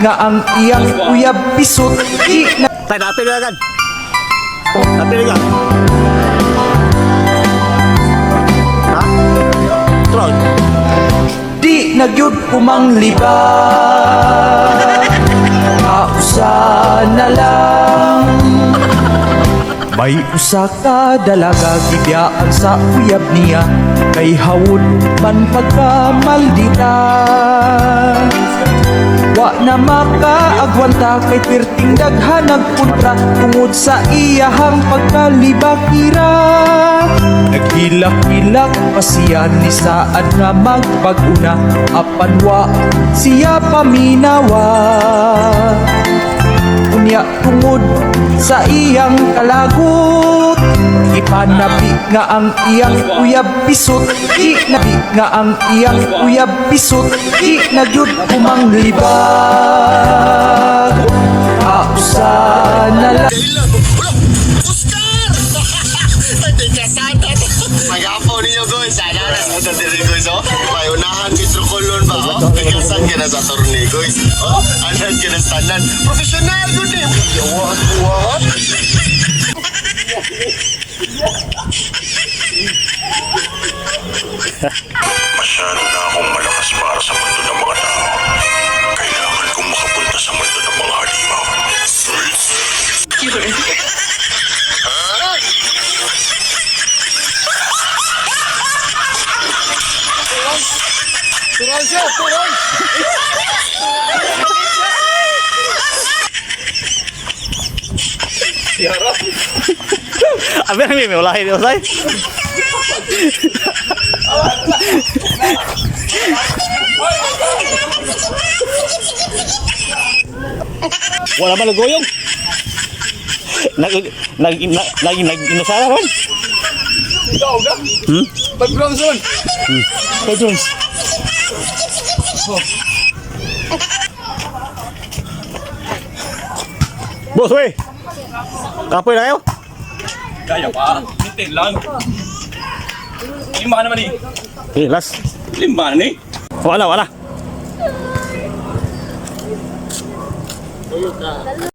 nga ang iyang uyab bisot di na Tayo tapil na agad. Tapil na Ha? Tron Di nagyud umang liba Kausa na lang. May usa ka dalaga gibiyaan sa uyab niya. Kay hawod man pagkamaldita Wa na makaagwanta kay perting daghan nagpuntra Tungod sa iyahang pagkalibakira. Naghilak-hilak pa siya ni saad nga magpaguna. Apan wa siya paminawa. Unya tungod sa iyang kalagot Ipanabi nga ang iyang uyab pisot Di nabi nga ang iyang uyab pisot Di na gyud kumang libag Kausa na lang Magapo ninyo guys, sana na sa diri guys oh. May unahan Metro Colon ba oh. Bigasan ka na sa torneo guys. Oh. Professional good eh. What Masyado na akong malakas para sa mundo ng mga tao. Kailangan kong makapunta sa mundo ng mga halimaw. Abi na may ulahin ni Usay. Wala ba nagoyong? Nag nag nag nag nag inasara ron. Hmm? Pag-Bronson! Kay Jones. Boss, wey! Kapoy na kayo? Kaya pa. Mintin lang. Lima naman eh. Eh, last. Lima na eh. Wala, wala.